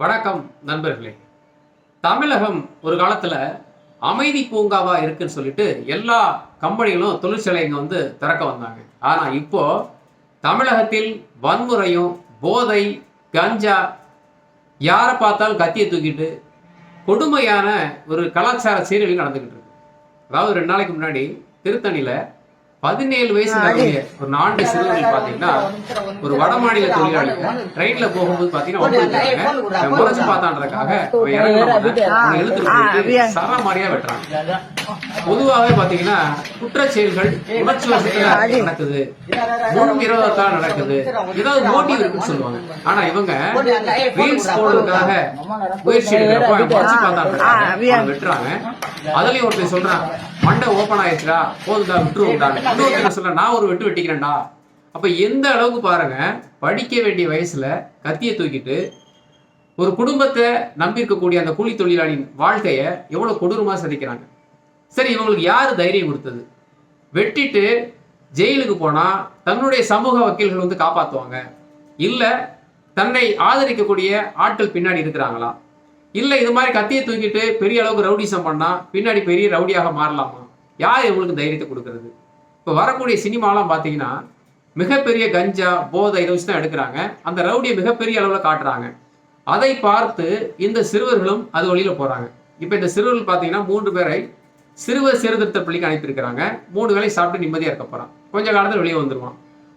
வணக்கம் நண்பர்களே. தமிழகம் ஒரு காலத்தில் அமைதி பூங்காவா இருக்குன்னு சொல்லிட்டு எல்லா கம்பெனிகளும் தொழிற்சாலைங்க வந்து திறக்க வந்தாங்க. ஆனால் இப்போ தமிழகத்தில் வன்முறையும் போதை கஞ்சா யாரை பார்த்தாலும் கத்தியை தூக்கிட்டு கொடுமையான ஒரு கலாச்சார சீரழிவு நடந்துக்கிட்டு இருக்கு. அதாவது ரெண்டு நாளைக்கு முன்னாடி திருத்தணியில் பதினேழு வயசு நிரம்பிய ஒரு நான்கு சிறுவர்கள் பாத்தீங்கன்னா ஒரு வடமாநில தொழிலாளிங்க ட்ரெயின்ல போகும்போது பாத்தீங்கன்னா. முறைச்சு பார்த்தான்றதுக்காக போயிட்டு சர மாதிரியா வெட்டுறாங்க பொதுவாகவே பாத்தீங்கன்னா குற்றச் செயல்கள் உணர்ச்சி வசத்துல நடக்குது. முன் விரோதத்தால் நடக்குது. ஏதாவது மோட்டிவ் இருக்குன்னு சொல்லுவாங்க. ஆனா இவங்க ரீல்ஸ் போடுறதுக்காக முயற்சி எடுக்கிறப்ப முறைச்சு அவனை வெட்டுறாங்க. அதுலயும் ஒருத்தர் சொல்றான் மண்டை ஓபன் ஆயிடுச்சுடா போதுடா விட்டுருவோம்டா. இன்னொருத்தர் சொல்ற நான் ஒரு வெட்டு வெட்டிக்கிறேன்டா. அப்ப எந்த அளவுக்கு பாருங்க படிக்க வேண்டிய வயசுல கத்தியை தூக்கிட்டு ஒரு குடும்பத்தை நம்பியிருக்கக்கூடிய அந்த கூலி தொழிலாளியின் வாழ்க்கையை எவ்வளவு கொடூரமா சதிக்கிறாங்க. சரி இவங்களுக்கு யாரு தைரியம் கொடுத்தது? வெட்டிட்டு ஜெயிலுக்கு போனா தன்னுடைய சமூக வக்கீல்கள் வந்து காப்பாத்துவாங்க. இல்ல தன்னை ஆதரிக்கக்கூடிய ஆட்கள் பின்னாடி இருக்கிறாங்களா? இல்லை இது மாதிரி கத்தியை தூக்கிட்டு பெரிய அளவுக்கு ரவுடிசம் பண்ணால் பின்னாடி பெரிய ரவுடியாக மாறலாமா? யார் இவங்களுக்கு தைரியத்தை கொடுக்கறது? இப்போ வரக்கூடிய சினிமாலாம் பார்த்தீங்கன்னா மிகப்பெரிய கஞ்சா போதை இதை வச்சு தான் எடுக்கிறாங்க. அந்த ரவுடியை மிகப்பெரிய அளவில் காட்டுறாங்க. அதை பார்த்து இந்த சிறுவர்களும் அது வழியில் போகிறாங்க இப்போ இந்த சிறுவர்கள் பார்த்தீங்கன்னா மூன்று பேரை சிறுவர் சீர்திருத்த பள்ளிக்கு அனுப்பியிருக்கிறாங்க. மூணு வேளை சாப்பிட்டு நிம்மதியாக இருக்க போகிறான் கொஞ்ச காலத்தில் வெளியே வந்துருவான்.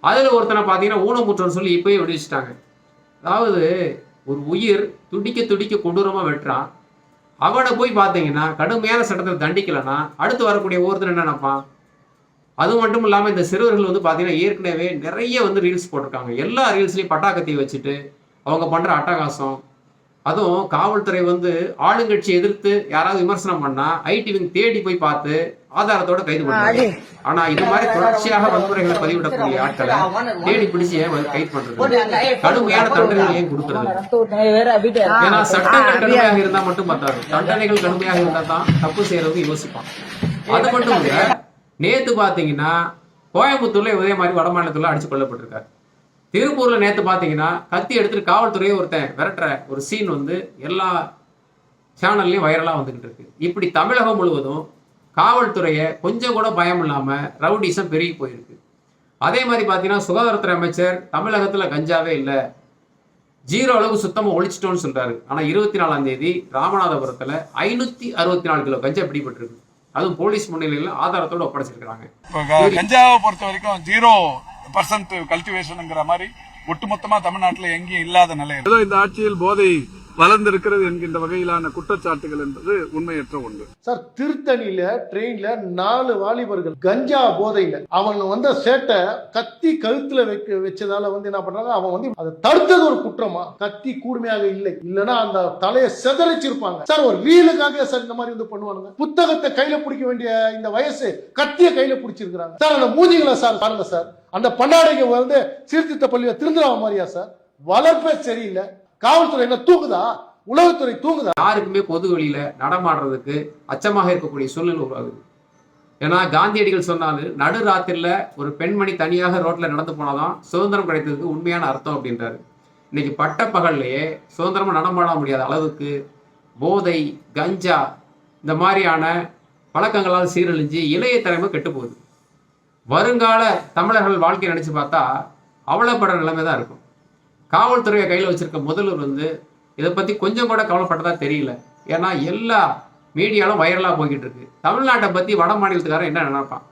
அதில் ஒருத்தனை பார்த்தீங்கன்னா ஊனமுற்றோன்னு சொல்லி இப்போயே விடுவிச்சிட்டாங்க அதாவது ஒரு உயிர் துடிக்க துடிக்க கொடூரமாக வெட்டுறான் அவனை போய் பார்த்தீங்கன்னா கடுமையான சட்டத்தில் தண்டிக்கலைன்னா அடுத்து வரக்கூடிய ஒருத்தர் என்ன நினைப்பான் அது மட்டும் இல்லாமல் இந்த சிறுவர்கள் வந்து பார்த்தீங்கன்னா ஏற்கனவே நிறைய வந்து ரீல்ஸ் போட்டிருக்காங்க. எல்லா ரீல்ஸ்லையும் பட்டாக்கத்தை வச்சுட்டு அவங்க பண்ணுற அட்டகாசம் அதுவும் காவல்துறை வந்து ஆளுங்கட்சி எதிர்த்து யாராவது விமர்சனம் பண்ணா ஐடி விங் தேடி போய் பார்த்து ஆதாரத்தோட கைது பண்ணுறாங்க ஆனா இது மாதிரி தொடர்ச்சியாக வன்முறைகளை பதிவிடக்கூடிய ஆட்களை தேடி பிடிச்சு ஏன் கைது பண்றது கடுமையான தண்டனைகள் ஏன் கொடுக்கறது ஏன்னா சட்டங்கள் கடுமையாக இருந்தா மட்டும் பத்தாது தண்டனைகள் கடுமையாக இருந்தா தான் தப்பு செய்யறதுக்கு யோசிப்பான் அது மட்டும் இல்ல நேத்து பாத்தீங்கன்னா கோயம்புத்தூர்ல இதே மாதிரி வட மாநிலத்துல அடிச்சு கொல்லப்பட்டிருக்காரு திருப்பூர்ல நேற்று பார்த்தீங்கன்னா கத்தி எடுத்துட்டு காவல்துறையை ஒருத்தன் விரட்டுற ஒரு சீன் வந்து எல்லா சேனல்லையும் வைரலா வந்துகிட்டு இருக்கு. இப்படி தமிழகம் முழுவதும் காவல்துறையை கொஞ்சம் கூட பயம் இல்லாமல் ரவுடிசம் பெருகி போயிருக்கு. அதே மாதிரி பார்த்தீங்கன்னா சுகாதாரத்துறை அமைச்சர் தமிழகத்துல கஞ்சாவே இல்லை. ஜீரோ அளவு சுத்தமாக ஒழிச்சிட்டோம்னு சொல்றாரு. ஆனா இருபத்தி நாலாம் தேதி ராமநாதபுரத்துல ஐநூத்தி அறுபத்தி நாலு கிலோ கஞ்சா பிடிபட்டிருக்கு. அதுவும் போலீஸ் முன்னிலையில் ஆதாரத்தோட ஒப்படைச்சிருக்கிறாங்க. கஞ்சாவை பொறுத்த வரைக்கும் ஜீரோ பர்சன்ட் கல்டிவேஷனுங்கிற மாதிரி ஒட்டுமொத்தமா தமிழ்நாட்டில் எங்கேயும் இல்லாத நிலை ஏதோ இந்த ஆட்சியில் போதை வளர்ந்திருக்கிறது என்கின்ற வகையிலான குற்றச்சாட்டுகள் என்பது உண்மையற்ற ஒன்று. சார் திருத்தணியில ட்ரெயின்ல நாலு வாலிபர்கள் கஞ்சா போதையில. அவன் வந்த சேட்டை கத்தி கழுத்துல வைக்க வச்சதால வந்து என்ன பண்றாங்க அவன் வந்து அதை தடுத்தது ஒரு குற்றமா? கத்தி கூர்மையாக இல்லை. இல்லனா அந்த தலையை செதறிச்சிருப்பாங்க. சார் ஒரு ரீலுக்காக சார் இந்த மாதிரி வந்து பண்ணுவானுங்க. புத்தகத்தை கையில பிடிக்க வேண்டிய இந்த வயசு கத்திய கையில பிடிச்சிருக்கிறாங்க. சார் அந்த மூஞ்சிகளை சார் பாருங்க சார். அந்த பண்ணாடைக்கு வந்து சீர்திருத்த பள்ளியை திருந்துறாம மாதிரியா சார்? வளர்ப்பே சரியில்லை. காவல்துறை என்ன தூங்குதா உளவுத்துறை தூங்குதா யாருக்குமே பொது வெளியில நடமாடுறதுக்கு அச்சமாக இருக்கக்கூடிய சூழ்நிலை உருவாகுது. ஏன்னா காந்தியடிகள் சொன்னாரு நடு ராத்திரில ஒரு பெண்மணி தனியாக ரோட்ல நடந்து போனாதான் சுதந்திரம் கிடைத்ததுக்கு உண்மையான அர்த்தம் அப்படின்றாரு. இன்னைக்கு பட்ட பகல்லையே சுதந்திரமா நடமாட முடியாத அளவுக்கு போதை கஞ்சா இந்த மாதிரியான பழக்கங்களால் சீரழிஞ்சு இளைய தலைமை கெட்டு போகுது வருங்கால தமிழர்கள் வாழ்க்கை நினைச்சு பார்த்தா அவலப்படுற நிலைமை தான் இருக்கும். காவல்துறையை கையில் வச்சிருக்க முதல்வர் வந்து இதை பற்றி கொஞ்சம் கூட கவலைப்பட்டதா தெரியல. ஏன்னா எல்லா மீடியாலும் வைரலாக போய்கிட்டு இருக்கு. தமிழ்நாட்டை பற்றி வட மாநிலத்துக்காரன் என்ன நினைப்பான்?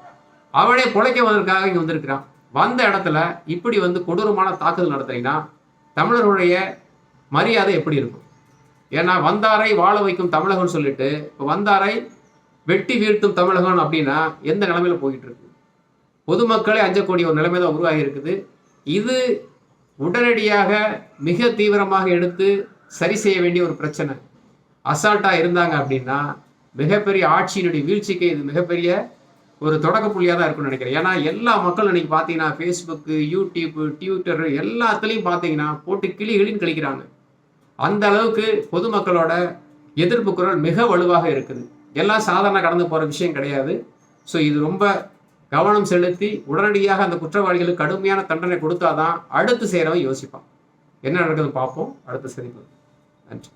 அவனே பிழைக்க வந்ததுக்காக இங்கே வந்திருக்கிறான். வந்த இடத்துல இப்படி வந்து கொடூரமான தாக்குதல் நடத்துறீங்கன்னா தமிழர்களுடைய மரியாதை எப்படி இருக்கும்? ஏன்னா வந்தாரை வாழ வைக்கும் தமிழகம்னு சொல்லிட்டு இப்போ வந்தாரை வெட்டி வீழ்த்தும் தமிழகம் அப்படின்னா எந்த நிலைமையில போயிட்டு இருக்கு? பொதுமக்களே அஞ்சக்கூடிய ஒரு நிலைமை தான் உருவாகி இருக்குது. இது உடனடியாக மிக தீவிரமாக எடுத்து சரி செய்ய வேண்டிய ஒரு பிரச்சனை. அசால்ட்டாக இருந்தாங்க அப்படின்னா மிகப்பெரிய ஆட்சியினுடைய வீழ்ச்சிக்கு இது மிகப்பெரிய ஒரு தொடக்க புள்ளியாக தான் இருக்கும்னு நினைக்கிறேன். ஏன்னா எல்லா மக்களும் இன்னைக்கு பார்த்தீங்கன்னா ஃபேஸ்புக்கு யூடியூப்பு ட்விட்டர் எல்லாத்துலேயும் பார்த்தீங்கன்னா போட்டு கிளி கிளின்னு கழிக்கிறாங்க. அந்த அளவுக்கு பொதுமக்களோட எதிர்ப்பு குரல் மிக வலுவாக இருக்குது. எல்லாம் சாதாரண கடந்து போகிற விஷயம் கிடையாது. ஸோ இது ரொம்ப கவனம் செலுத்தி உடனடியாக அந்த குற்றவாளிகளுக்கு கடுமையான தண்டனை கொடுத்தாதான் அடுத்து செய்கிறவன் யோசிப்பான். என்ன நடக்குதுன்னு பார்ப்போம். அடுத்த சந்திப்பு. நன்றி.